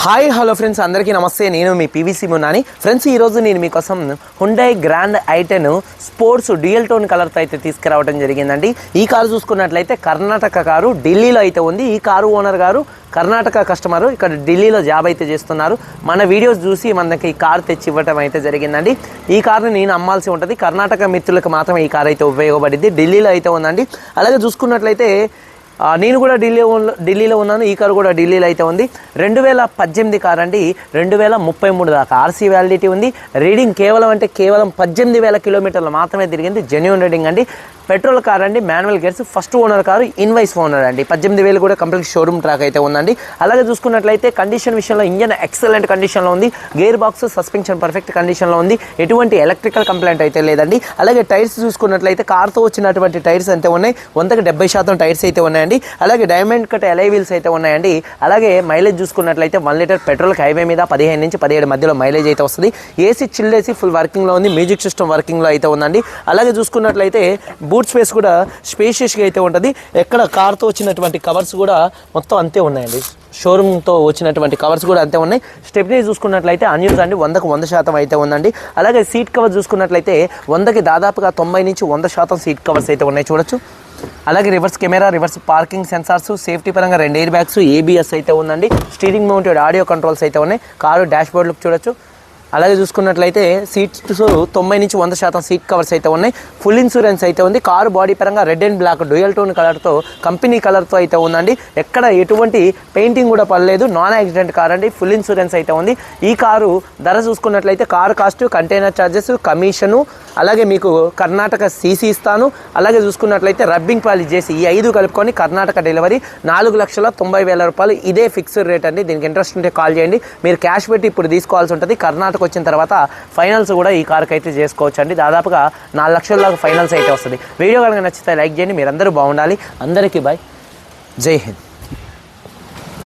Hi hello friends అందరికీ నమస్తే. నేను మీ పీవీసీ మున్నాని. ఫ్రెండ్స్ ఈరోజు నేను మీకోసం Hyundai grand i ten sports dual tone కలర్తో అయితే తీసుకురావడం జరిగిందండి. ఈ కారు చూసుకున్నట్లయితే కర్ణాటక కారు ఢిల్లీలో అయితే ఉంది. ఈ కారు ఓనర్ గారు కర్ణాటక కస్టమర్ ఇక్కడ ఢిల్లీలో జాబ్ అయితే చేస్తున్నారు. మన వీడియోస్ చూసి మనకి ఈ కార్ తెచ్చి ఇవ్వటం అయితే జరిగిందండి. ఈ కారుని నేను అమ్మాల్సి ఉంటుంది. కర్ణాటక మిత్రులకు మాత్రమే ఈ కారు అయితే ఉపయోగపడింది ఢిల్లీలో అయితే ఉందండి. అలాగే చూసుకున్నట్లయితే నేను కూడా ఢిల్లీ ఉన్న- ఢిల్లీలో ఉన్నాను ఈ కారు కూడా ఢిల్లీలో అయితే ఉంది. రెండు వేల పద్దెనిమిది కార్ అండి. రెండు వేల ముప్పై మూడు దాకా ఆర్సీ వ్యాలిడిటీ ఉంది. రీడింగ్ కేవలం అంటే కేవలం పద్దెనిమిది వేల కిలోమీటర్లు మాత్రమే తిరిగింది. జెన్యున్ రీడింగ్ అండి. పెట్రోల్ కార్ అండి manual gears. First owner car invoice owner అండి. పద్దెనిమిది వేలు కూడా కంప్లీట్ షోరూమ్ ట్రాక్ అయితే ఉందండి. అలాగే చూసుకున్నట్లయితే కండిషన్ విషయంలో ఇంజన్ ఎక్సలెంట్ కండిషన్లో ఉంది. గేర్ బాక్స్ సస్పెన్షన్ పర్ఫెక్ట్ కండిషన్లో ఉంది. ఎటువంటి ఎలక్ట్రికల్ కంప్లైంట్ అయితే లేదండి. అలాగే టైర్స్ చూసుకున్నట్లయితే కార్తో వచ్చినటువంటి టైర్స్ అయితే ఉన్నాయి. వందకి డెబ్బై శాతం టైర్స్ అయితే ఉన్నాయండి. అలాగే డైమండ్ కట్ ఎలై వీల్స్ అయితే ఉన్నాయండి. అలాగే మైలేజ్ చూసుకున్నట్లయితే వన్ లీటర్ పెట్రోల్ హైవే మీద పదిహేను నుంచి పదిహేడు మధ్యలో మైలేజ్ అయితే వస్తుంది. ఏసీ చిల్లేసి ఏసీ ఫుల్ వర్కింగ్లో ఉంది. మ్యూజిక్ సిస్టమ్ వర్కింగ్లో అయితే ఉందండి. అలాగే చూసుకున్నట్లయితే బూట్ స్పేస్ కూడా స్పేషియస్గా అయితే ఉంటుంది. ఎక్కడ కార్తో వచ్చినటువంటి కవర్స్ కూడా మొత్తం అంతే ఉన్నాయండి. షోరూమ్తో వచ్చినటువంటి కవర్స్ కూడా అంతే ఉన్నాయి. స్టెప్నీ చూసుకున్నట్లయితే అన్యూస్ అండి వందకు వంద శాతం అయితే ఉందండి. అలాగే సీట్ కవర్ చూసుకున్నట్లయితే వందకి దాదాపుగా తొంభై నుంచి వంద శాతం సీట్ కవర్స్ అయితే ఉన్నాయి చూడొచ్చు. అలాగే reverse camera reverse parking sensors safety పరంగా రెండు ఎయిర్ బ్యాగ్స్ ఏబిఎస్ అయితే ఉందండి. స్టీరింగ్ మౌంటెడ్ ఆడియో కంట్రోల్స్ అయితే ఉన్నాయి. కారు డాష్ బోర్డ్ లుక్ చూడొచ్చు. అలాగే చూసుకున్నట్లయితే సీట్స్ తొంభై నుంచి వంద శాతం సీట్ కవర్స్ అయితే ఉన్నాయి. ఫుల్ ఇన్సూరెన్స్ అయితే ఉంది. కారు బాడీ పరంగా red and black dual tone కలర్తో కంపెనీ కలర్తో అయితే ఉందండి. ఎక్కడ ఎటువంటి పెయింటింగ్ కూడా పడలేదు. నాన్ యాక్సిడెంట్ కార్ అండి. ఫుల్ ఇన్సూరెన్స్ అయితే ఉంది. ఈ కారు ధర చూసుకున్నట్లయితే car cost container charges commission అలాగే మీకు కర్ణాటక సీసీ ఇస్తాను. అలాగే చూసుకున్నట్లయితే రబ్బింగ్ పాలిష్ చేసి ఈ ఐదు కలుపుకొని కర్ణాటక డెలివరీ నాలుగు లక్షల తొంభై వేల రూపాయలు. ఇదే ఫిక్స్డ్ రేట్ అండి. దీనికి ఇంట్రెస్ట్ ఉంటే కాల్ చేయండి. మీరు క్యాష్ పెట్టి ఇప్పుడు తీసుకోవాల్సి ఉంటుంది. కర్ణాటక వచ్చిన తర్వాత ఫైనల్స్ కూడా ఈ కార్కి అయితే చేసుకోవచ్చు అండి. దాదాపుగా నాలుగు లక్షల దాకా ఫైనల్స్ అయితే వస్తుంది. వీడియో కనుక నచ్చితే లైక్ చేయండి. మీరందరూ బాగుండాలి. అందరికీ బాయ్. జై హింద్.